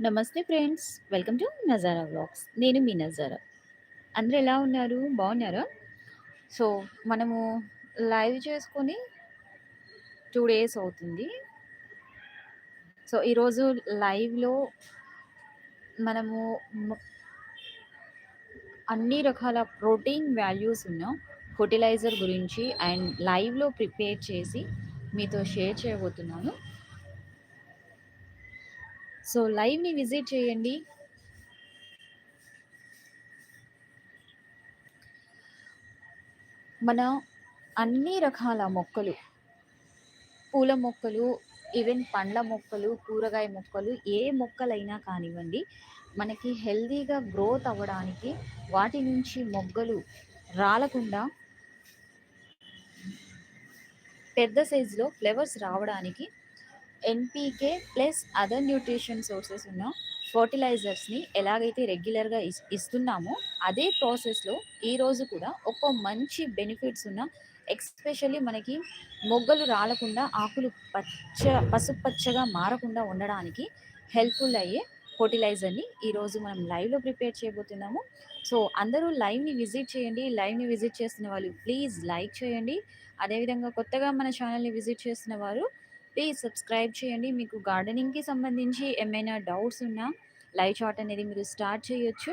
నమస్తే friends. Welcome to Nazara vlogs. నేను మీ నజారా. అందరు ఎలా ఉన్నారు? బాగున్నారా? సో, మనము లైవ్ చేసుకొని టూ డేస్ అవుతుంది. సో, ఈరోజు లైవ్‌లో మనము అన్ని రకాల ప్రోటీన్ వాల్యూస్ ఉన్న ఫర్టిలైజర్ గురించి అండ్ లైవ్‌లో ప్రిపేర్ చేసి మీతో షేర్ చేయబోతున్నాను. సో, లైవ్‌ని విజిట్ చేయండి. మన అన్ని రకాల మొక్కలు, పూల మొక్కలు, ఈవెన్ పండ్ల మొక్కలు, కూరగాయ మొక్కలు, ఏ మొక్కలైనా కానివ్వండి, మనకి హెల్తీగా గ్రోత్ అవ్వడానికి, వాటి నుంచి మొగ్గలు రాలకుండా పెద్ద సైజులో ఫ్లేవర్స్ రావడానికి NPK plus other nutrition sources ఉన్న ఫర్టిలైజర్స్ని ఎలాగైతే రెగ్యులర్‌గా ఇస్ ఇస్తున్నామో, అదే ప్రాసెస్‌లో ఈరోజు కూడా ఒక మంచి బెనిఫిట్స్ ఉన్న ఎస్పెషల్లీ మనకి మొగ్గలు రాలకుండా, ఆకులు పచ్చ పసుపచ్చగా మారకుండా ఉండడానికి హెల్ప్‌ఫుల్ అయ్యే ఫర్టిలైజర్ని ఈరోజు మనం లైవ్‌లో ప్రిపేర్ చేయబోతున్నాము. సో, అందరూ లైవ్‌ని విజిట్ చేయండి. లైవ్‌ని విజిట్ చేస్తున్న వాళ్ళు ప్లీజ్ లైక్ చేయండి. అదేవిధంగా కొత్తగా మన ఛానల్ని విజిట్ చేస్తున్న వారు ప్లీజ్ సబ్స్క్రైబ్ చేయండి. మీకు గార్డెనింగ్‌కి సంబంధించి ఏమైనా డౌట్స్ ఉన్నా లైవ్ చాట్ అనేది మీరు స్టార్ట్ చేయొచ్చు.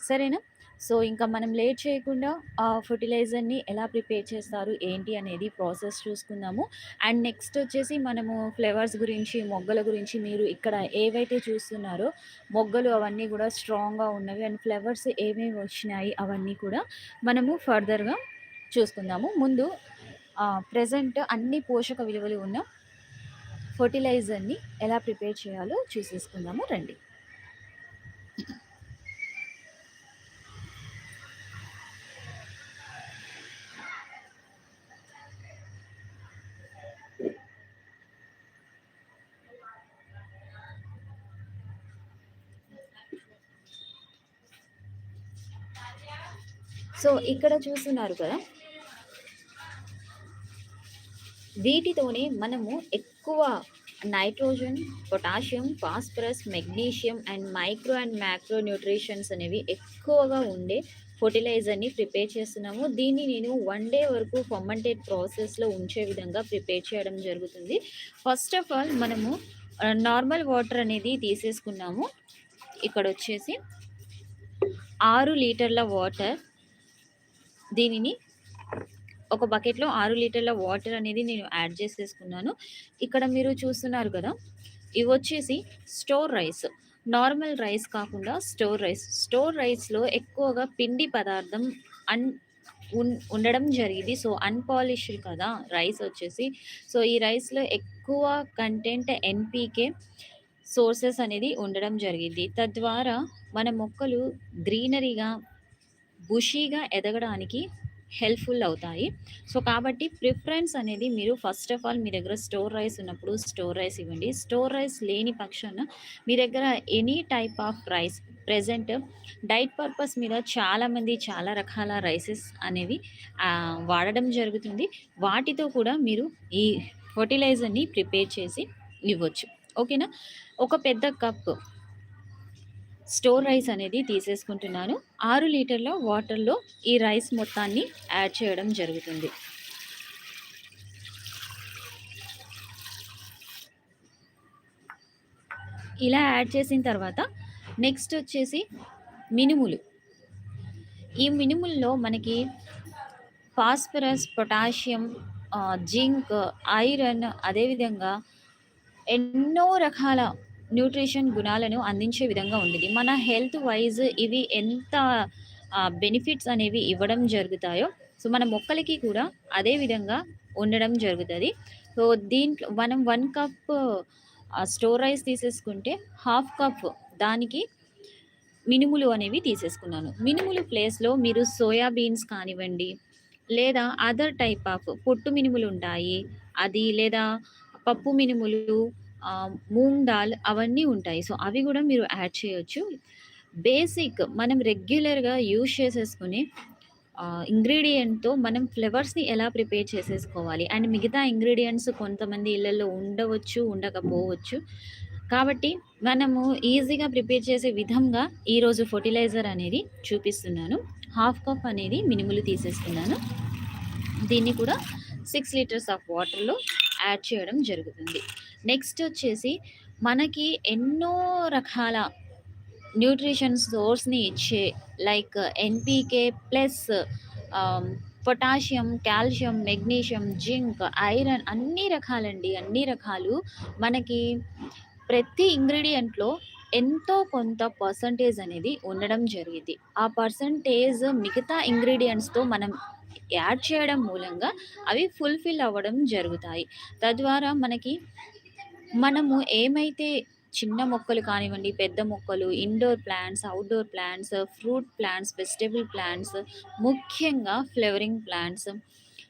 సరేనా? సో, ఇంకా మనం లేట్ చేయకుండా ఆ ఫెర్టిలైజర్‌ని ఎలా ప్రిపేర్ చేస్తారు, ఏంటి అనేది ప్రాసెస్ చూసుకుందాము. అండ్ నెక్స్ట్ వచ్చేసి మనము ఫ్లేవర్స్ గురించి, మొగ్గల గురించి మీరు ఇక్కడ ఏవైతే చూస్తున్నారో మొగ్గలు అవన్నీ కూడా స్ట్రాంగ్‌గా ఉన్నవి అండ్ ఫ్లేవర్స్ ఏమేమి వచ్చినాయి అవన్నీ కూడా మనము ఫర్దర్‌గా చూసుకుందాము. ముందు ప్రజెంట్ అన్ని పోషక విలువలు ఉన్న ఫర్టిలైజర్ని ఎలా ప్రిపేర్ చేయాలో చూసేసుకుందాము రండి. సో, ఇక్కడ చూస్తున్నారు కదా! వీటితోనే మనము ఎక్కువ nitrogen, potassium, phosphorus, magnesium and micro and macro nutritions అనేవి ఎక్కువగా ఉండే ఫెర్టిలైజర్‌ని ప్రిపేర్ చేస్తున్నాము. దీన్ని నేను వన్ డే వరకు ఫర్మెంటెడ్ ప్రాసెస్‌లో ఉంచే విధంగా ప్రిపేర్ చేయడం జరుగుతుంది. ఫస్ట్ ఆఫ్ ఆల్ మనము నార్మల్ వాటర్ అనేది తీసేసుకున్నాము. ఇక్కడ వచ్చేసి ఆరు లీటర్ల వాటర్ దీనిని ఒక బకెట్‌లో ఆరు లీటర్ల వాటర్ అనేది నేను యాడ్ చేసేసుకున్నాను. ఇక్కడ మీరు చూస్తున్నారు కదా! ఇవి వచ్చేసి స్టోర్ రైస్. నార్మల్ రైస్ కాకుండా స్టోర్ రైస్. స్టోర్ రైస్‌లో ఎక్కువగా పిండి పదార్థం అన్ ఉండడం జరిగింది. సో, అన్‌పాలిష్డ్ కదా రైస్ వచ్చేసి. సో, ఈ రైస్‌లో ఎక్కువ కంటెంట్ ఎన్‌పీకే సోర్సెస్ అనేది ఉండడం జరిగింది తద్వారా మన మొక్కలు గ్రీనరీగా, బుషీగా ఎదగడానికి హెల్ప్‌ఫుల్ అవుతాయి. సో, కాబట్టి ప్రిఫరెన్స్ అనేది మీరు ఫస్ట్ ఆఫ్ ఆల్ మీ దగ్గర స్టోర్ రైస్ ఉన్నప్పుడు స్టోర్ రైస్ ఇవ్వండి. స్టోర్ రైస్ లేని పక్షాన మీ దగ్గర any type of rice present diet purpose మీద చాలామంది చాలా రకాల రైసెస్ అనేవి వాడడం జరుగుతుంది. వాటితో కూడా మీరు ఈ ఫెర్టిలైజర్‌ని ప్రిపేర్ చేసి ఇవ్వచ్చు. ఓకేనా? ఒక పెద్ద కప్ స్టోర్ రైస్ అనేది తీసేసుకుంటున్నాను. ఆరు లీటర్ల వాటర్‌లో ఈ రైస్ మొత్తాన్ని యాడ్ చేయడం జరుగుతుంది. ఇలా యాడ్ చేసిన తర్వాత నెక్స్ట్ వచ్చేసి మినుములు. ఈ మినుముల్లో మనకి ఫాస్ఫరస్, పొటాషియం, జింక్, ఐరన్ అదేవిధంగా ఎన్నో రకాల న్యూట్రిషన్ గుణాలను అందించే విధంగా ఉంది మన హెల్త్ వైజ్ ఇవి ఎంత బెనిఫిట్స్ అనేవి ఇవ్వడం జరుగుతాయో, సో, మన మొక్కలకి కూడా అదే విధంగా ఉండడం జరుగుతుంది సో, దీంట్లో మనం వన్ కప్ స్టోర్ రైస్ తీసేసుకుంటే హాఫ్ కప్ దానికి మినుములు అనేవి తీసేసుకున్నాను. మినుములు ప్లేస్‌లో మీరు సోయా బీన్స్ కానివ్వండి, లేదా అదర్ టైప్ ఆఫ్ పొట్టు మినుములు ఉంటాయి అది లేదా పప్పు మినుములు, మూంగ్ దాల్ అవన్నీ ఉంటాయి. సో, అవి కూడా మీరు యాడ్ చేయొచ్చు. బేసిక్ మనం రెగ్యులర్‌గా యూజ్ చేసేసుకునే ఇంగ్రీడియంట్తో మనం ఫ్లేవర్స్‌ని ఎలా ప్రిపేర్ చేసేసుకోవాలి. అండ్ మిగతా ఇంగ్రీడియంట్స్ కొంతమంది ఇళ్ళల్లో ఉండవచ్చు, ఉండకపోవచ్చు. కాబట్టి మనము ఈజీగా ప్రిపేర్ చేసే విధంగా ఈరోజు ఫర్టిలైజర్ అనేది చూపిస్తున్నాను. హాఫ్ కప్ అనేది మినుములు తీసేస్తున్నాను దీన్ని కూడా సిక్స్ లీటర్స్ ఆఫ్ వాటర్‌లో యాడ్ చేయడం జరుగుతుంది. నెక్స్ట్ వచ్చేసి మనకి ఎన్నో రకాల న్యూట్రిషన్ సోర్స్‌ని ఇచ్చే like NPK plus potassium, calcium, magnesium, zinc, iron అన్ని రకాలండి. అన్ని రకాలు మనకి ప్రతి ఇంగ్రీడియంట్లో ఎంతో కొంత పర్సెంటేజ్ అనేది ఉండడం జరిగింది ఆ పర్సెంటేజ్ మిగతా ఇంగ్రీడియంట్స్తో మనం యాడ్ చేయడం మూలంగా అవి ఫుల్‌ఫిల్ అవ్వడం జరుగుతాయి. తద్వారా మనకి మనము ఏమైతే చిన్న మొక్కలు కానివ్వండి, పెద్ద మొక్కలు, indoor plants, outdoor plants, fruit plants, vegetable plants, ముఖ్యంగా ఫ్లవరింగ్ ప్లాంట్స్,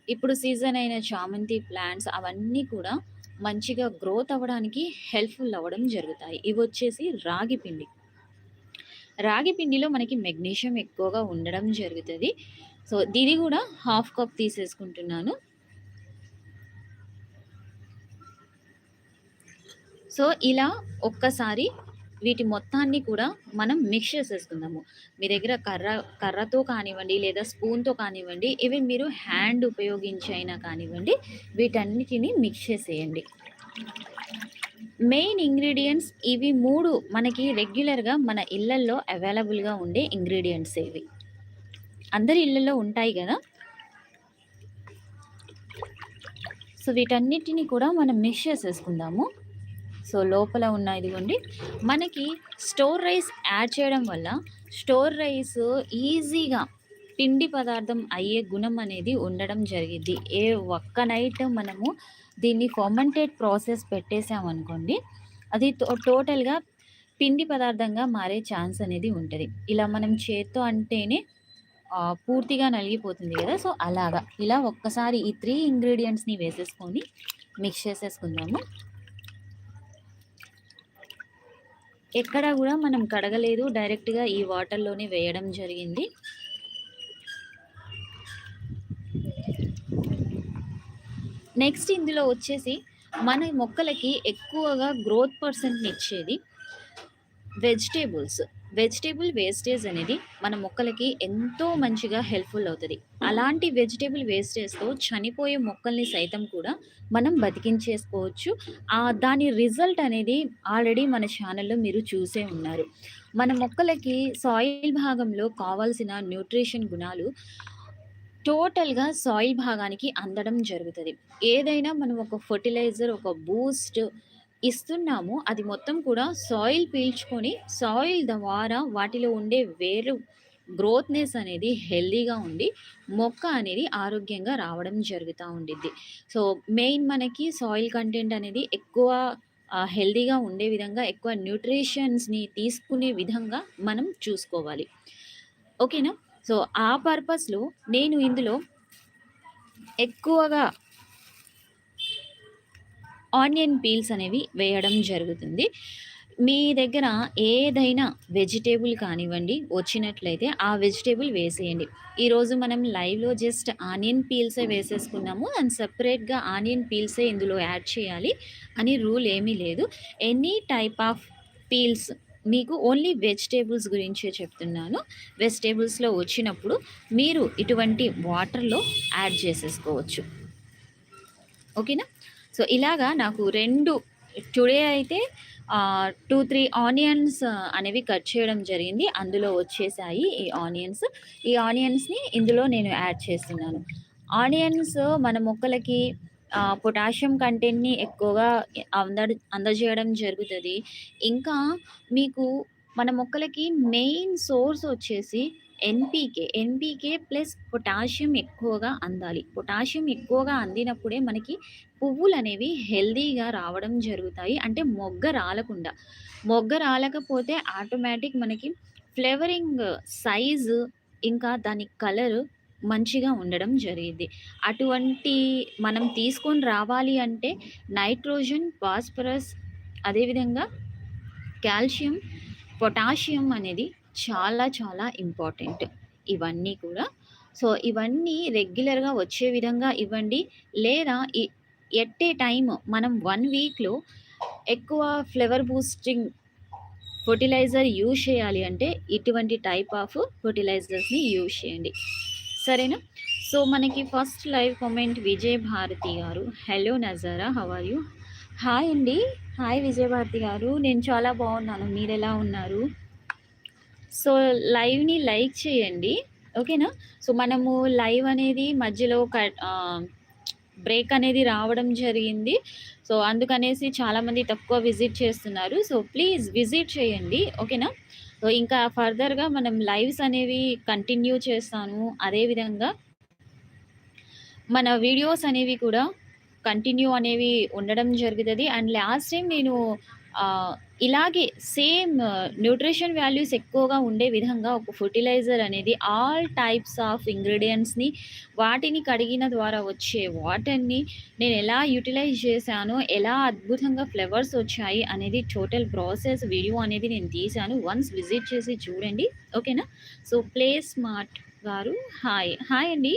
ఇప్పుడు సీజన్ అయిన చామంతి ప్లాంట్స్ అవన్నీ కూడా మంచిగా గ్రోత్ అవ్వడానికి హెల్ప్‌ఫుల్ అవ్వడం జరుగుతాయి. ఇవి వచ్చేసి రాగి పిండి. రాగి పిండిలో మనకి మెగ్నీషియం ఎక్కువగా ఉండడం జరుగుతుంది సో, దీన్ని కూడా హాఫ్ కప్ తీసేసుకుంటున్నాను. సో, ఇలా ఒక్కసారి వీటి మొత్తాన్ని కూడా మనం మిక్స్ చేసేసుకుందాము. మీ దగ్గర కర్ర కర్రతో కానివ్వండి, లేదా స్పూన్‌తో కానివ్వండి, ఇవి మీరు హ్యాండ్ ఉపయోగించి అయినా కానివ్వండి, వీటన్నిటిని మిక్స్ చేసేయండి. మెయిన్ ఇంగ్రీడియంట్స్ ఇవి మూడు మనకి రెగ్యులర్‌గా మన ఇళ్ళల్లో అవైలబుల్‌గా ఉండే ఇంగ్రీడియంట్స్ ఇవి. అందరి ఇళ్ళల్లో ఉంటాయి కదా సో, వీటన్నిటిని కూడా మనం మిక్స్ చేసేసుకుందాము. సో, లోపల ఉన్న ఇదిగోండి మనకి స్టోర్ రైస్ యాడ్ చేయడం వల్ల స్టోర్ రైస్ ఈజీగా పిండి పదార్థం అయ్యే గుణం అనేది ఉండడం జరిగింది ఏ ఒక్క నైట్ మనము దీన్ని ఫర్మంటేట్ ప్రాసెస్ పెట్టేసామనుకోండి, అది టో టోటల్‌గా పిండి పదార్థంగా మారే ఛాన్స్ అనేది ఉంటుంది ఇలా మనం చేత్తో అంటేనే పూర్తిగా నలిగిపోతుంది కదా సో, అలాగా. ఇలా ఒక్కసారి ఈ త్రీ ఇంగ్రీడియంట్స్ని వేసేసుకొని మిక్స్ చేసేసుకుందాము. ఎక్కడా కూడా మనం కడగలేదు. డైరెక్ట్‌గా ఈ వాటర్‌లోనే వేయడం జరిగింది. నెక్స్ట్ ఇందులో వచ్చేసి మన మొక్కలకి ఎక్కువగా గ్రోత్ పర్సెంట్‌నిచ్చేది వెజిటేబుల్స్ వెజిటబుల్ వేస్టేజ్ అనేది మన మొక్కలకి ఎంతో మంచిగా హెల్ప్‌ఫుల్ అవుతది. అలాంటి వెజిటబుల్ వేస్టేజ్‌తో చనిపోయే మొక్కల్ని సైతం కూడా మనం బతికించేసుకోవచ్చు. దాని రిజల్ట్ అనేది ఆల్రెడీ మన ఛానెల్‌లో మీరు చూసే ఉన్నారు. మన మొక్కలకి సాయిల్ భాగంలో కావాల్సిన న్యూట్రిషన్ గుణాలు టోటల్‌గా సాయిల్ భాగానికి అందడం జరుగుతది. ఏదైనా మనం ఒక ఫెర్టిలైజర్, ఒక బూస్ట్ ఇస్తున్నాము. అది మొత్తం కూడా సాయిల్ పీల్చుకొని, సాయిల్ ద్వారా వాటిలో ఉండే వేరు గ్రోత్‌నెస్ అనేది హెల్తీగా ఉండి, మొక్క అనేది ఆరోగ్యంగా రావడం జరుగుతూ ఉండిద్ది. సో, మెయిన్ మనకి సాయిల్ కంటెంట్ అనేది ఎక్కువ హెల్దీగా ఉండే విధంగా, ఎక్కువ న్యూట్రిషన్స్‌ని తీసుకునే విధంగా మనం చూసుకోవాలి. ఓకేనా? సో, ఆ పర్పస్‌లో నేను ఇందులో ఎక్కువగా ఆనియన్ పీల్స్ అనేవి వేయడం జరుగుతుంది. మీ దగ్గర ఏదైనా వెజిటేబుల్ కానివ్వండి వచ్చినట్లయితే ఆ వెజిటేబుల్ వేసేయండి. ఈరోజు మనం లైవ్‌లో జస్ట్ ఆనియన్ పీల్సే వేసేసుకున్నాము. అండ్ సపరేట్గా ఆనియన్ పీల్సే ఇందులో యాడ్ చేయాలి అని రూల్ ఏమీ లేదు. ఎనీ టైప్ ఆఫ్ పీల్స్ మీకు ఓన్లీ వెజిటేబుల్స్ గురించే చెప్తున్నాను. వెజిటేబుల్స్లో వచ్చినప్పుడు మీరు ఇటువంటి వాటర్‌లో యాడ్ చేసేసుకోవచ్చు. ఓకేనా? సో, ఇలాగా నాకు రెండు టుడే అయితే టూ త్రీ ఆనియన్స్ అనేవి కట్ చేయడం జరిగింది. అందులో వచ్చేసాయి ఈ ఆనియన్స్. ఈ ఆనియన్స్‌ని ఇందులో నేను యాడ్ చేస్తున్నాను. ఆనియన్స్ మన మొక్కలకి పొటాషియం కంటెంట్‌ని ఎక్కువగా అంద అందజేయడం జరుగుతుంది ఇంకా మీకు మన మొక్కలకి మెయిన్ సోర్స్ వచ్చేసి ఎన్‌పీకే. ఎన్‌పీకే ప్లస్ పొటాషియం ఎక్కువగా అందాలి. పొటాషియం ఎక్కువగా అందినప్పుడే మనకి పువ్వులు అనేవి హెల్తీగా రావడం జరుగుతాయి. అంటే మొగ్గ రాలకుండా. మొగ్గ రాలకపోతే ఆటోమేటిక్ మనకి ఫ్లేవరింగ్ సైజు ఇంకా దాని కలర్ మంచిగా ఉండడం జరిగింది అటువంటి మనం తీసుకొని రావాలి అంటే నైట్రోజన్, ఫాస్ఫరస్ అదేవిధంగా కాల్షియం, పొటాషియం అనేది చాలా చాలా ఇంపార్టెంట్. ఇవన్నీ కూడా. సో, ఇవన్నీ రెగ్యులర్‌గా వచ్చే విధంగా ఇవ్వండి. లేదా ఎట్ ఏ టైమ్ మనం వన్ వీక్‌లో ఎక్కువ ఫ్లేవర్ బూస్టింగ్ ఫర్టిలైజర్ యూజ్ చేయాలి అంటే ఇటువంటి టైప్ ఆఫ్ ఫర్టిలైజర్స్ని యూజ్ చేయండి. సరేనా? సో, మనకి first live comment Vijay Bharathi గారు. Hello Nazara how you? Hi అండి. హాయ్ విజయభారతి గారు. నేను చాలా బాగున్నాను. మీరు ఎలా ఉన్నారు? సో, లైవ్‌ని లైక్ చేయండి. ఓకేనా? సో, మనము లైవ్ అనేది మధ్యలో బ్రేక్ అనేది రావడం జరిగింది. సో, అందుకనేసి చాలామంది తక్కువ విజిట్ చేస్తున్నారు. సో, ప్లీజ్ విజిట్ చేయండి. ఓకేనా? సో, ఇంకా ఫర్దర్‌గా మనం లైవ్స్ అనేవి కంటిన్యూ చేస్తాను. అదేవిధంగా మన వీడియోస్ అనేవి కూడా కంటిన్యూ అనేవి ఉండడం జరుగుతుంది అండ్ లాస్ట్ టైం నేను ఇలాగే సేమ్ న్యూట్రిషన్ వాల్యూస్ ఎక్కువగా ఉండే విధంగా ఒక ఫర్టిలైజర్ అనేది ఆల్ టైప్స్ ఆఫ్ ఇంగ్రీడియంట్స్ని వాటిని కడిగిన ద్వారా వచ్చే వాటర్‌ని నేను ఎలా యుటిలైజ్ చేశానో, ఎలా అద్భుతంగా ఫ్లేవర్స్ వచ్చాయి అనేది టోటల్ ప్రాసెస్ వీడియో అనేది నేను తీశాను. వన్స్ విజిట్ చేసి చూడండి. ఓకేనా? సో, ప్లే స్మార్ట్ గారు హాయ్. హాయ్ అండి.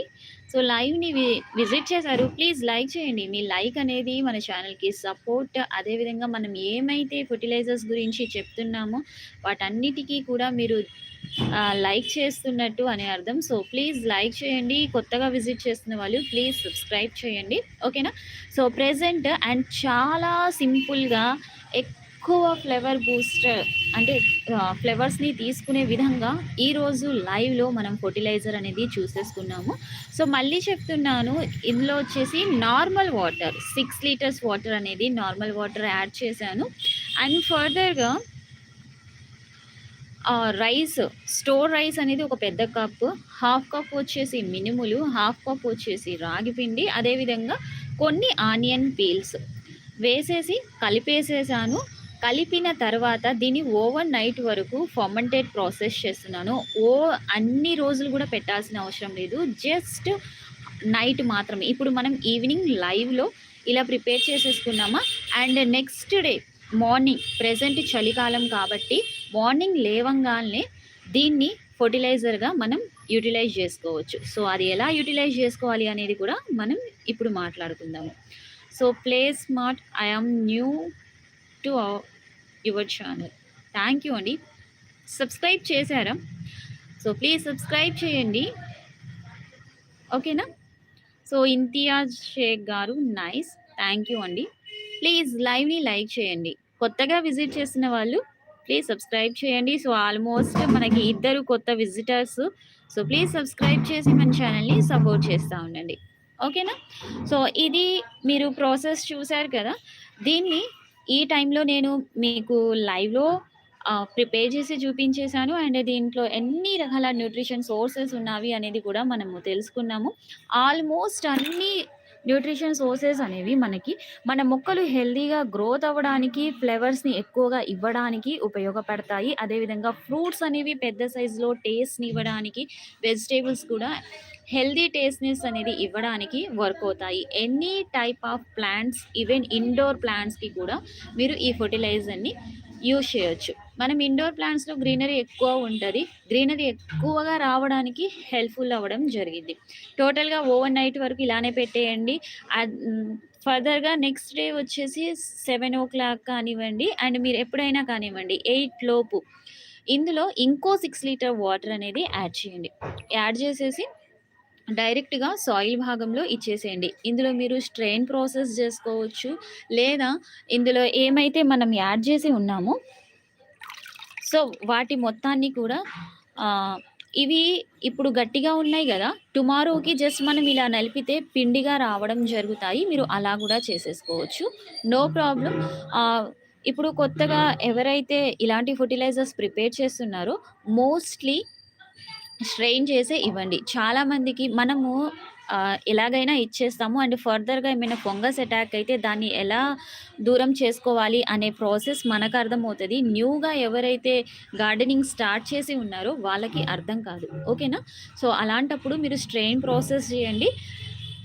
సో, లైవ్‌ని వి విజిట్ చేశారు. ప్లీజ్ లైక్ చేయండి. మీ లైక్ అనేది మన ఛానల్‌కి సపోర్ట్. అదేవిధంగా మనం ఏమైతే ఫెర్టిలైజర్స్ గురించి చెప్తున్నామో వాటన్నిటికి కూడా మీరు లైక్ చేస్తున్నట్టు అని అర్థం. సో, ప్లీజ్ లైక్ చేయండి. కొత్తగా విజిట్ చేస్తున్న వాళ్ళు ప్లీజ్ సబ్స్క్రైబ్ చేయండి. ఓకేనా? సో, ప్రెజెంట్ అండ్ చాలా సింపుల్‌గా ఎక్కువ ఎక్కువ ఫ్లేవర్ బూస్టర్ అంటే ఫ్లేవర్స్‌ని తీసుకునే విధంగా ఈరోజు లైవ్‌లో మనం ఫర్టిలైజర్ అనేది చూసేసుకున్నాము. సో, మళ్ళీ చెప్తున్నాను. ఇందులో వచ్చేసి normal water six litres water అనేది నార్మల్ వాటర్ యాడ్ చేశాను. అండ్ ఫర్దర్‌గా రైస్ స్టోర్ రైస్ అనేది ఒక పెద్ద కప్ హాఫ్ కప్ వచ్చేసి మినుములు, హాఫ్ కప్ వచ్చేసి రాగి పిండి, అదేవిధంగా కొన్ని ఆనియన్ పీల్స్ వేసేసి కలిపేసేసాను. కలిపిన తర్వాత దీన్ని ఓవర్ నైట్ వరకు ఫర్మెంటెడ్ ప్రాసెస్ చేస్తున్నాను. ఓ అన్ని రోజులు కూడా పెట్టాల్సిన అవసరం లేదు. జస్ట్ నైట్ మాత్రమే. ఇప్పుడు మనం ఈవినింగ్ లైవ్‌లో ఇలా prepare చేసేసుకున్నామా and next day morning present చలికాలం కాబట్టి మార్నింగ్ లేవంగానే దీన్ని ఫర్టిలైజర్గా మనం యుటిలైజ్ చేసుకోవచ్చు. సో, అది ఎలా యుటిలైజ్ చేసుకోవాలి అనేది కూడా మనం ఇప్పుడు మాట్లాడుకుందాము. So, play smart I am new to your channel. Thank you అండి. సబ్స్క్రైబ్ చేశారా? సో, ప్లీజ్ సబ్స్క్రైబ్ చేయండి. ఓకేనా? సో, ఇంతియాజ్ షేక్ గారు నైస్. థ్యాంక్ యూ అండి. ప్లీజ్ లైవ్‌ని లైక్ చేయండి. కొత్తగా విజిట్ చేసిన వాళ్ళు ప్లీజ్ సబ్స్క్రైబ్ చేయండి. సో, ఆల్మోస్ట్ మనకి ఇద్దరు కొత్త విజిటర్స్. సో, ప్లీజ్ సబ్స్క్రైబ్ చేసి మన ఛానల్‌ని సపోర్ట్ చేస్తూ ఉండండి. ఓకేనా? సో, ఇది మీరు ప్రాసెస్ చూసారు కదా! దీన్ని ఈ టైంలో నేను మీకు లైవ్‌లో ప్రిపేర్ చేసి చూపించేశాను అండ్ దీంట్లో ఎన్ని రకాల న్యూట్రిషన్ సోర్సెస్ ఉన్నవి అనేది కూడా మనము తెలుసుకున్నాము. ఆల్మోస్ట్ అన్ని న్యూట్రిషన్ సోర్సెస్ అనేవి మనకి మన మొక్కలు హెల్దీగా గ్రోత్ అవ్వడానికి, ఫ్లేవర్స్‌ని ఎక్కువగా ఇవ్వడానికి ఉపయోగపడతాయి. అదేవిధంగా ఫ్రూట్స్ అనేవి పెద్ద సైజులో టేస్ట్‌ని ఇవ్వడానికి, వెజిటేబుల్స్ కూడా హెల్దీ టేస్ట్‌నెస్ అనేది ఇవ్వడానికి వర్క్ అవుతాయి. Any type of plants even indoor ప్లాంట్స్‌కి కూడా మీరు ఈ ఫెర్టిలైజర్‌ని యూజ్ చేయొచ్చు. మనం ఇండోర్ ప్లాంట్స్‌లో గ్రీనరీ ఎక్కువ ఉంటుంది గ్రీనరీ ఎక్కువగా రావడానికి హెల్ప్‌ఫుల్ అవ్వడం జరిగింది టోటల్‌గా ఓవర్ నైట్ వరకు ఇలానే పెట్టేయండి. ఫర్దర్‌గా నెక్స్ట్ డే వచ్చేసి 7:00 కానివ్వండి అండ్ మీరు ఎప్పుడైనా కానివ్వండి ఎయిట్ లోపు ఇందులో ఇంకో సిక్స్ లీటర్ వాటర్ అనేది యాడ్ చేయండి. యాడ్ చేసేసి డైరెక్ట్‌గా సాయిల్ భాగంలో ఇచ్చేసేయండి. ఇందులో మీరు స్ట్రెయిన్ ప్రాసెస్ చేసుకోవచ్చు. లేదా ఇందులో ఏమైతే మనం యాడ్ చేసి ఉన్నామో సో, వాటి మొత్తాన్ని కూడా ఇవి ఇప్పుడు గట్టిగా ఉన్నాయి కదా టుమారోకి జస్ట్ మనం ఇలా నలిపితే పిండిగా రావడం జరుగుతాయి. మీరు అలా కూడా చేసేసుకోవచ్చు. నో ప్రాబ్లం ఇప్పుడు కొత్తగా ఎవరైతే ఇలాంటి ఫర్టిలైజర్స్ ప్రిపేర్ చేస్తున్నారో మోస్ట్‌లీ స్ట్రెయిన్ చేసే ఇవ్వండి. చాలామందికి మనము ఎలాగైనా ఇచ్చేస్తాము అండ్ ఫర్దర్‌గా ఏమైనా ఫంగస్ అటాక్ అయితే దాన్ని ఎలా దూరం చేసుకోవాలి అనే ప్రాసెస్ మనకు అర్థమవుతుంది న్యూగా ఎవరైతే గార్డెనింగ్ స్టార్ట్ చేసి ఉన్నారో వాళ్ళకి అర్థం కాదు. ఓకేనా? సో, అలాంటప్పుడు మీరు స్ట్రెయిన్ ప్రాసెస్ చేయండి.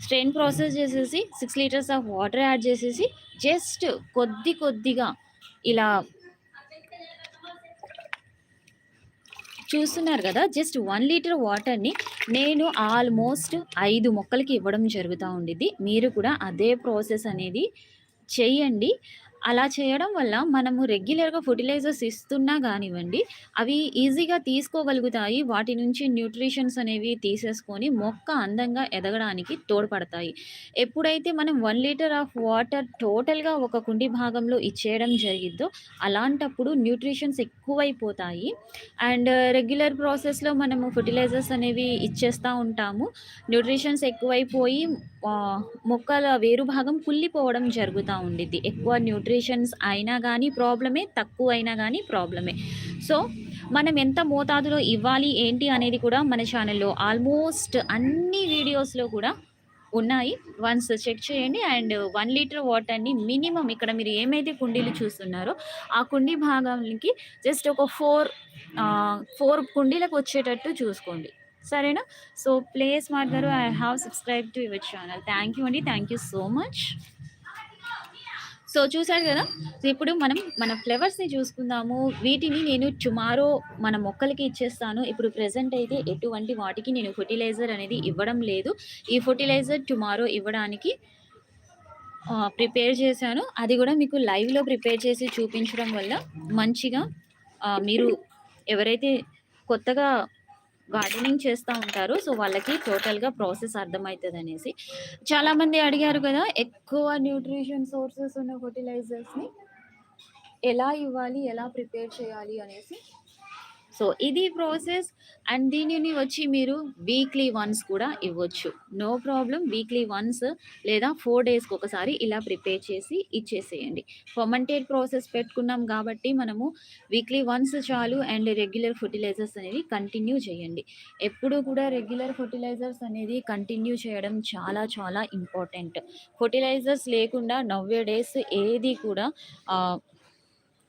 స్ట్రెయిన్ ప్రాసెస్ చేసేసి six litres of water add చేసేసి జస్ట్ కొద్ది కొద్దిగా ఇలా చూస్తున్నారు కదా జస్ట్ వన్ లీటర్ వాటర్‌ని నేను ఆల్మోస్ట్ ఐదు మొక్కలకి ఇవ్వడం జరుగుతూ ఉండిద్ది. మీరు కూడా అదే ప్రాసెస్ అనేది చెయ్యండి. అలా చేయడం వల్ల మనము రెగ్యులర్‌గా ఫర్టిలైజర్స్ ఇస్తున్నా కానివ్వండి అవి ఈజీగా తీసుకోగలుగుతాయి. వాటి నుంచి న్యూట్రిషన్స్ అనేవి తీసేసుకొని మొక్క అందంగా ఎదగడానికి తోడ్పడతాయి. ఎప్పుడైతే మనం వన్ లీటర్ ఆఫ్ వాటర్ టోటల్‌గా ఒక కుండీ భాగంలో ఇచ్చేయడం జరిగిద్దో, అలాంటప్పుడు న్యూట్రిషన్స్ ఎక్కువైపోతాయి. అండ్ రెగ్యులర్ ప్రాసెస్‌లో మనము ఫర్టిలైజర్స్ అనేవి ఇచ్చేస్తూ ఉంటాము. న్యూట్రిషన్స్ ఎక్కువైపోయి మొక్కల వేరు భాగం కుళ్ళిపోవడం జరుగుతూ ఉండిద్ది. ఎక్కువ న్యూట్రిషన్స్ అయినా కానీ ప్రాబ్లమే, తక్కువైనా కానీ ప్రాబ్లమే. సో, మనం ఎంత మోతాదులో ఇవ్వాలి, ఏంటి అనేది కూడా మన ఛానల్లో ఆల్మోస్ట్ అన్ని వీడియోస్‌లో కూడా ఉన్నాయి. వన్స్ చెక్ చేయండి. అండ్ వన్ లీటర్ వాటర్‌ని మినిమమ్ ఇక్కడ మీరు ఏమైతే కుండీలు చూస్తున్నారో, ఆ కుండీ భాగానికి జస్ట్ ఒక ఫోర్ ఫోర్ కుండీలకు వచ్చేటట్టు చూసుకోండి. సరేనా? సో, ప్లేస్ స్మార్ట్ గారు I have subscribe to your channel. Thank you అండి. Thank you so much. So, చూసారు కదా ఇప్పుడు మనం మన ఫ్లవర్స్‌ని చూసుకుందాము. వీటిని నేను టుమారో మన మొక్కలకి ఇచ్చేస్తాను. ఇప్పుడు ప్రెజెంట్ అయితే ఎటువంటి వాటికి నేను ఫెర్టిలైజర్ అనేది ఇవ్వడం లేదు. ఈ ఫర్టిలైజర్ టుమారో ఇవ్వడానికి ప్రిపేర్ చేశాను. అది కూడా మీకు లైవ్‌లో ప్రిపేర్ చేసి చూపించడం వల్ల మంచిగా మీరు ఎవరైతే కొత్తగా గార్డెనింగ్ చేస్తూ ఉంటారు సో, వాళ్ళకి టోటల్‌గా ప్రాసెస్ అర్థమవుతుంది అనేసి చాలామంది అడిగారు కదా ఎక్కువ న్యూట్రిషన్ సోర్సెస్ ఉన్న ఫర్టిలైజర్స్ని ఎలా ఇవ్వాలి? ఎలా ప్రిపేర్ చేయాలి అనేసి. సో, ఇది ప్రాసెస్ అండ్ దీనిని వచ్చి మీరు వీక్లీ వన్స్ కూడా ఇవ్వచ్చు. నో ప్రాబ్లం వీక్లీ వన్స్ లేదా ఫోర్ డేస్‌కి ఒకసారి ఇలా ప్రిపేర్ చేసి ఇచ్చేసేయండి. ఫర్మంటేడ్ ప్రాసెస్ పెట్టుకున్నాం కాబట్టి మనము వీక్లీ వన్స్ చాలు అండ్ రెగ్యులర్ ఫర్టిలైజర్స్ అనేది కంటిన్యూ చేయండి. ఎప్పుడూ కూడా రెగ్యులర్ ఫర్టిలైజర్స్ అనేది కంటిన్యూ చేయడం చాలా చాలా ఇంపార్టెంట్. ఫర్టిలైజర్స్ లేకుండా నవ్వే డేస్ ఏది కూడా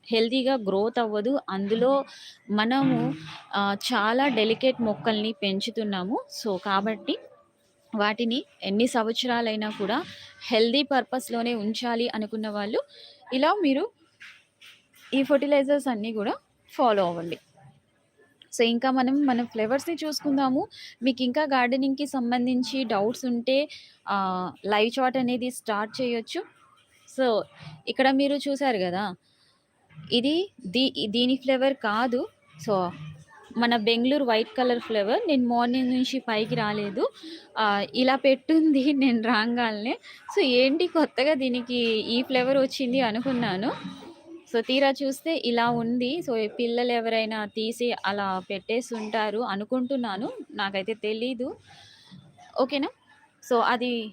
హెల్తీగా గ్రోత్ అవ్వదు. అందులో మనము చాలా డెలికేట్ మొక్కల్ని పెంచుతున్నాము. సో, కాబట్టి వాటిని ఎన్ని సంవత్సరాలైనా కూడా హెల్తీ పర్పస్‌లోనే ఉంచాలి అనుకున్న వాళ్ళు ఇలా మీరు ఈ ఫెర్టిలైజర్స్ అన్నీ గూడా ఫాలో అవ్వండి. సో, ఇంకా మనం మన ఫ్లవర్స్‌ని చూసుకుందాము. మీకింకా గార్డెనింగ్‌కి సంబంధించి డౌట్స్ ఉంటే లైవ్ చాట్ అనేది స్టార్ట్ చేయొచ్చు. సో, ఇక్కడ మీరు చూసారు గదా! ఇది దీ దీని ఫ్లేవర్ కాదు. సో, మన బెంగళూరు వైట్ కలర్ ఫ్లేవర్. నేను మార్నింగ్ నుంచి పైకి రాలేదు. ఇలా పెట్టుంది నేను రాగానే సో, ఏంటి కొత్తగా దీనికి ఈ ఫ్లేవర్ వచ్చింది అనుకున్నాను. సో, తీరా చూస్తే ఇలా ఉంది. సో, పిల్లలు ఎవరైనా తీసి అలా పెట్టేసి ఉంటారు అనుకుంటున్నాను. నాకైతే తెలీదు. ఓకేనా? సో, అది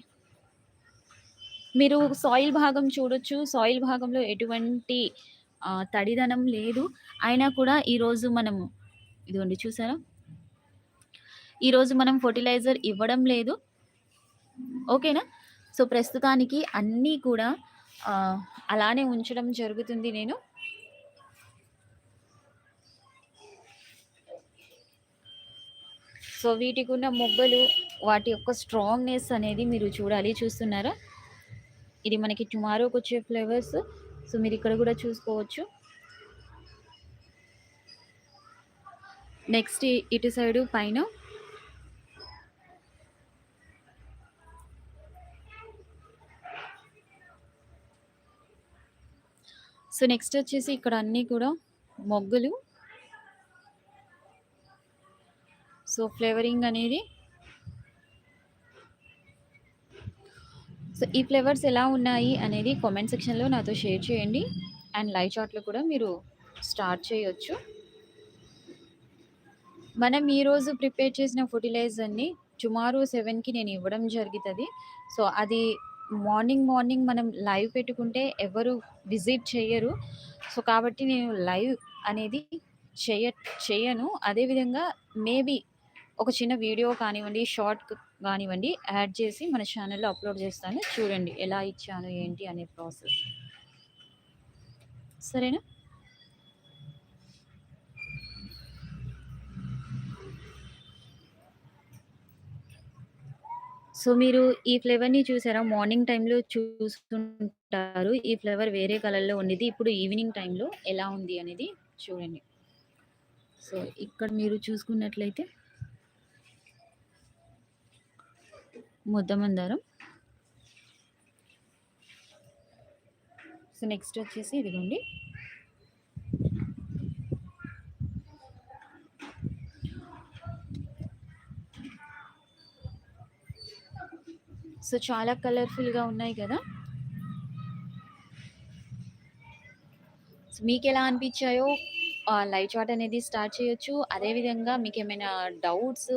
మీరు సాయిల్ భాగం చూడొచ్చు. సాయిల్ భాగంలో ఎటువంటి తడిదనం లేదు. అయినా కూడా ఈరోజు మనము ఇదిగోండి చూసారా? ఈరోజు మనం ఫర్టిలైజర్ ఇవ్వడం లేదు. ఓకేనా? సో, ప్రస్తుతానికి అన్నీ కూడా అలానే ఉంచడం జరుగుతుంది నేను. సో, వీటికున్న మొగ్గలు, వాటి యొక్క స్ట్రాంగ్‌నెస్ అనేది మీరు చూడాలి. చూస్తున్నారా? ఇది మనకి టుమారోకొచ్చే ఫ్లేవర్స్ సో, మీరు ఇక్కడ కూడా చూసుకోవచ్చు. నెక్స్ట్ ఇటు సైడు పైన సో, నెక్స్ట్ వచ్చేసి ఇక్కడ అన్నీ కూడా మొగ్గలు. సో, ఫ్లేవరింగ్ అనేది సో, ఈ ఫ్లేవర్స్ ఎలా ఉన్నాయి అనేది కామెంట్ సెక్షన్‌లో నాతో షేర్ చేయండి. అండ్ లైవ్ చాట్‌లో కూడా మీరు స్టార్ట్ చేయొచ్చు. మనం ఈరోజు ప్రిపేర్ చేసిన ఫర్టిలైజర్ని టుమారో సెవెన్కి నేను ఇవ్వడం జరుగుతుంది సో, అది మార్నింగ్, మార్నింగ్ మనం లైవ్ పెట్టుకుంటే ఎవరు విజిట్ చేయరు సో, కాబట్టి నేను లైవ్ అనేది చేయ చేయను అదేవిధంగా మేబీ ఒక చిన్న వీడియో కానివ్వండి, షార్ట్ కానివ్వండి యాడ్ చేసి మన ఛానల్‌లో అప్‌లోడ్ చేస్తాను. చూడండి ఎలా ఇచ్చాను ఏంటి అనే ప్రాసెస్. సరేనా? సో, మీరు ఈ ఫ్లేవర్‌ని చూసారా? మార్నింగ్ టైంలో చూస్తుంటారు. ఈ ఫ్లేవర్ వేరే కలర్‌లో ఉండేది ఇప్పుడు ఈవినింగ్ టైంలో ఎలా ఉంది అనేది చూడండి. సో, ఇక్కడ మీరు చూసుకున్నట్లయితే ముద్ద మందారం. సో, నెక్స్ట్ వచ్చేసి ఇదిగోండి. సో, చాలా కలర్‌ఫుల్‌గా ఉన్నాయి కదా! సో, ఎలా అనిపించాయో లైవ్ చాట్ అనేది స్టార్ట్ చేయొచ్చు. అదేవిధంగా ఏమైనా డౌట్స్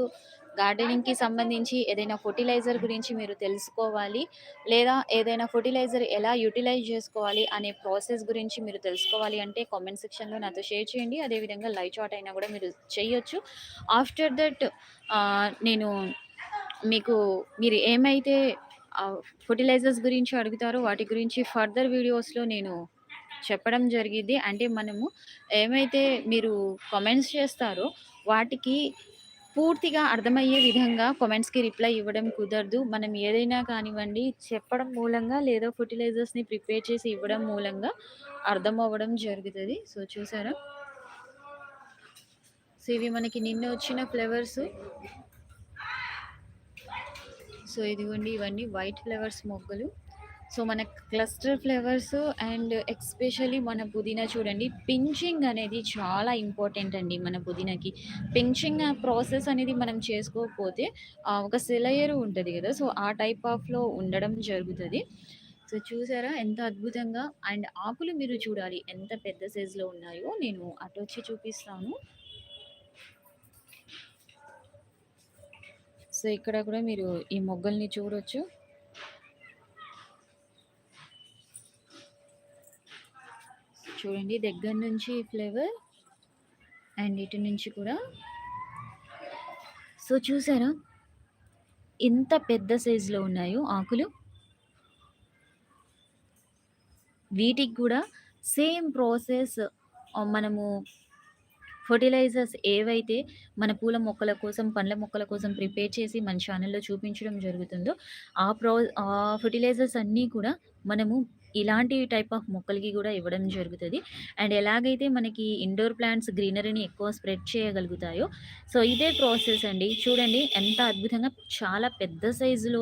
గార్డెనింగ్‌కి సంబంధించి ఏదైనా ఫర్టిలైజర్ గురించి మీరు తెలుసుకోవాలి. లేదా ఏదైనా ఫెర్టిలైజర్ ఎలా యుటిలైజ్ చేసుకోవాలి అనే ప్రాసెస్ గురించి మీరు తెలుసుకోవాలి అంటే కామెంట్ సెక్షన్‌లో నాతో షేర్ చేయండి. అదేవిధంగా లైవ్ చాట్ అయినా కూడా మీరు చేయొచ్చు. ఆఫ్టర్ దట్ నేను మీకు మీరు ఏమైతే ఫర్టిలైజర్స్ గురించి అడుగుతారో వాటి గురించి ఫర్దర్ వీడియోస్‌లో నేను చెప్పడం జరిగింది అంటే మనము ఏమైతే మీరు కామెంట్స్ చేస్తారో వాటికి పూర్తిగా అర్థమయ్యే విధంగా కామెంట్స్‌కి రిప్లై ఇవ్వడం కుదరదు. మనం ఏదైనా కానివ్వండి చెప్పడం మూలంగా లేదా ఫర్టిలైజర్స్ని ప్రిపేర్ చేసి ఇవ్వడం మూలంగా అర్థమవ్వడం జరుగుతుంది సో, చూసారా? సో, ఇవి మనకి నిన్న వచ్చిన ఫ్లేవర్స్ సో, ఇదిగోండి ఇవన్నీ వైట్ ఫ్లేవర్స్ మొగ్గలు. సో, మన క్లస్టర్ ఫ్లేవర్స్ అండ్ ఎస్పెషల్లీ మన పుదీనా చూడండి పించింగ్ అనేది చాలా ఇంపార్టెంట్ అండి మన పుదీనాకి. పించింగ్ ప్రాసెస్ అనేది మనం చేసుకోకపోతే ఒక సెలయేరు ఉంటుంది కదా సో, ఆ టైప్ ఆఫ్‌లో ఉండడం జరుగుతుంది సో, చూసారా ఎంత అద్భుతంగా అండ్ ఆకులు మీరు చూడాలి ఎంత పెద్ద సైజ్‌లో ఉన్నాయో. నేను అటొచ్చి చూపిస్తాను. సో, ఇక్కడ కూడా మీరు ఈ మొగ్గల్ని చూడొచ్చు. చూడండి దగ్గర నుంచి ఫ్లేవర్ అండ్ ఇటు నుంచి కూడా. సో, చూసారా? ఎంత పెద్ద సైజులో ఉన్నాయో ఆకులు. వీటికి కూడా సేమ్ ప్రాసెస్ మనము ఫెర్టిలైజర్స్ ఏవైతే మన పూల మొక్కల కోసం, పండ్ల మొక్కల కోసం ప్రిపేర్ చేసి మన ఛానల్లో చూపించడం జరుగుతుందో ఆ ప్రో ఆ ఫెర్టిలైజర్స్ అన్నీ కూడా మనము ఇలాంటి టైప్ ఆఫ్ మొక్కలకి కూడా ఇవ్వడం జరుగుతుంది అండ్ ఎలాగైతే మనకి ఇండోర్ ప్లాంట్స్ గ్రీనరీని ఎక్కువ స్ప్రెడ్ చేయగలుగుతాయో సో, ఇదే ప్రాసెస్ అండి. చూడండి ఎంత అద్భుతంగా చాలా పెద్ద సైజులో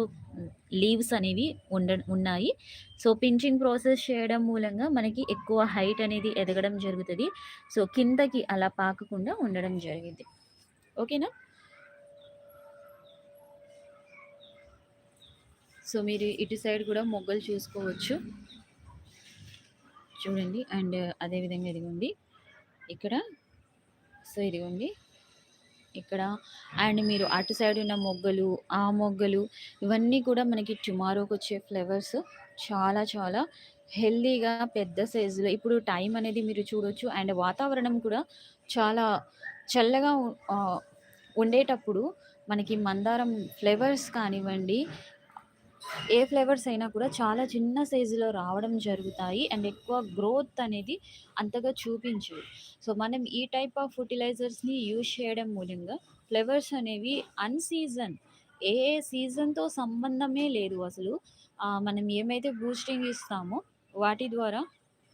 లీవ్స్ అనేవి ఉండ ఉన్నాయి. సో, పించింగ్ ప్రాసెస్ చేయడం మూలంగా మనకి ఎక్కువ హైట్ అనేది ఎదగడం జరుగుతుంది సో, కిందకి అలా పాకకుండా ఉండడం జరిగింది ఓకేనా? సో, మీరు ఇటు సైడ్ కూడా మొగ్గలు చూసుకోవచ్చు. చూడండి అండ్ అదే విధంగా ఇదిగోండి. ఇక్కడ సో, ఇదిగోండి. ఇక్కడ అండ్ మీరు అటు సైడ్ ఉన్న మొగ్గలు, ఆ మొగ్గలు ఇవన్నీ కూడా మనకి టుమారోకి వచ్చే ఫ్లేవర్స్ చాలా చాలా హెల్దీగా పెద్ద సైజులో ఇప్పుడు టైం అనేది మీరు చూడొచ్చు. అండ్ వాతావరణం కూడా చాలా చల్లగా ఉండేటప్పుడు మనకి మందారం ఫ్లేవర్స్ కానివ్వండి ఏ ఫ్లేవర్స్ అయినా కూడా చాలా చిన్న సైజులో రావడం జరుగుతాయి. అండ్ ఎక్కువ గ్రోత్ అనేది అంతగా చూపించవు. సో, మనం ఈ టైప్ ఆఫ్ ఫర్టిలైజర్స్ని యూజ్ చేయడం మూలంగా ఫ్లేవర్స్ అనేవి అన్ సీజన్ ఏ సీజన్‌తో సంబంధమే లేదు అసలు. మనం ఏమైతే బూస్టింగ్ ఇస్తామో వాటి ద్వారా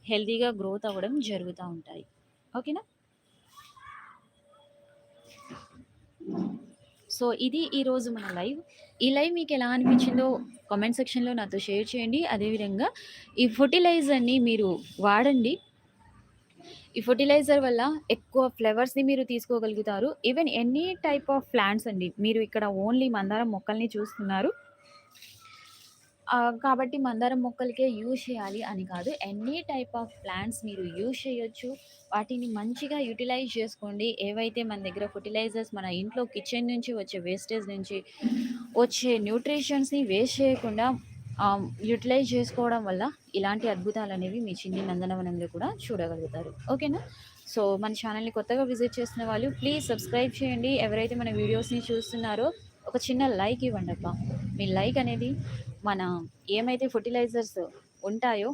హెల్తీగా గ్రోత్ అవ్వడం జరుగుతూ ఉంటాయి. ఓకేనా? సో, ఇది ఈరోజు మన లైవ్. ఈ లైవ్ ఎలా అనిపించిందో కామెంట్ సెక్షన్‌లో నాతో షేర్ చేయండి. అదేవిధంగా ఈ ఫర్టిలైజర్ని మీరు వాడండి. ఈ ఫర్టిలైజర్ వల్ల ఎక్కువ ఫ్లవర్స్‌ని మీరు తీసుకోగలుగుతారు. Even any type of plants అండి. మీరు ఇక్కడ ఓన్లీ మందారం మొక్కల్ని చూస్తున్నారు. కాబట్టి మందారం మొక్కలకే యూజ్ చేయాలి అని కాదు. ఎనీ టైప్ ఆఫ్ ప్లాంట్స్ మీరు యూజ్ చేయొచ్చు. వాటిని మంచిగా యుటిలైజ్ చేసుకోండి. ఏవైతే మన దగ్గర ఫర్టిలైజర్స్ మన ఇంట్లో కిచెన్ నుంచి వచ్చే వేస్టేజ్ నుంచి వచ్చే న్యూట్రిషన్స్‌ని వేస్ట్ చేయకుండా యూటిలైజ్ యుటిలైజ్ చేసుకోవడం వల్ల ఇలాంటి అద్భుతాలు అనేవి మీ చిన్ని నందనవనంలో కూడా చూడగలుగుతారు. ఓకేనా? సో మన ఛానల్‌ని కొత్తగా విజిట్ చేస్తున్న వాళ్ళు ప్లీజ్ సబ్స్క్రైబ్ చేయండి. ఎవరైతే మన వీడియోస్‌ని చూస్తున్నారో ఒక చిన్న లైక్ ఇవ్వండబ్బా! మీ లైక్ అనేది మన ఏమైతే ఫెర్టిలైజర్స్ ఉంటాయో,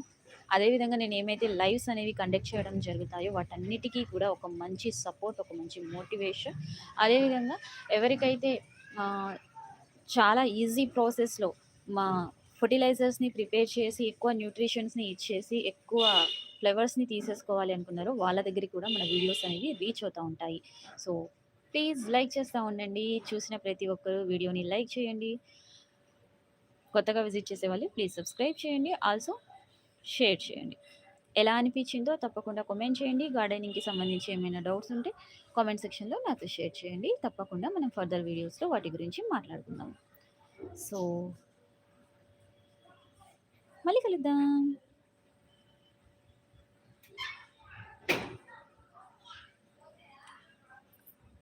అదేవిధంగా నేను ఏమైతే లైవ్స్ అనేవి కండక్ట్ చేయడం జరుగుతాయో వాటన్నిటికీ కూడా ఒక మంచి సపోర్ట్, ఒక మంచి మోటివేషన్. అదేవిధంగా ఎవరికైతే చాలా ఈజీ ప్రాసెస్‌లో మా ఫెర్టిలైజర్స్‌ని ప్రిపేర్ చేసి, ఎక్కువ న్యూట్రిషన్స్‌ని ఇచ్చేసి, ఎక్కువ ఫ్లవర్స్‌ని తీసేసుకోవాలి అనుకున్నారో వాళ్ళ దగ్గరికి కూడా మన వీడియోస్ అనేవి రీచ్ అవుతూ ఉంటాయి. సో, ప్లీజ్ లైక్ చేస్తా ఉండండి. చూసిన ప్రతి ఒక్కరు వీడియోని లైక్ చేయండి. కొత్తగా విజిట్ చేసే వాళ్ళు ప్లీజ్ సబ్స్క్రైబ్ చేయండి. ఆల్సో షేర్ చేయండి. ఎలా అనిపించిందో తప్పకుండా కామెంట్ చేయండి. గార్డెనింగ్‌కి సంబంధించి ఏమైనా డౌట్స్ ఉంటే కామెంట్ సెక్షన్‌లో నాతో షేర్ చేయండి. తప్పకుండా మనం ఫర్దర్ వీడియోస్‌లో వాటి గురించి మాట్లాడుకుందాం. సో మళ్ళీ కలుద్దాం.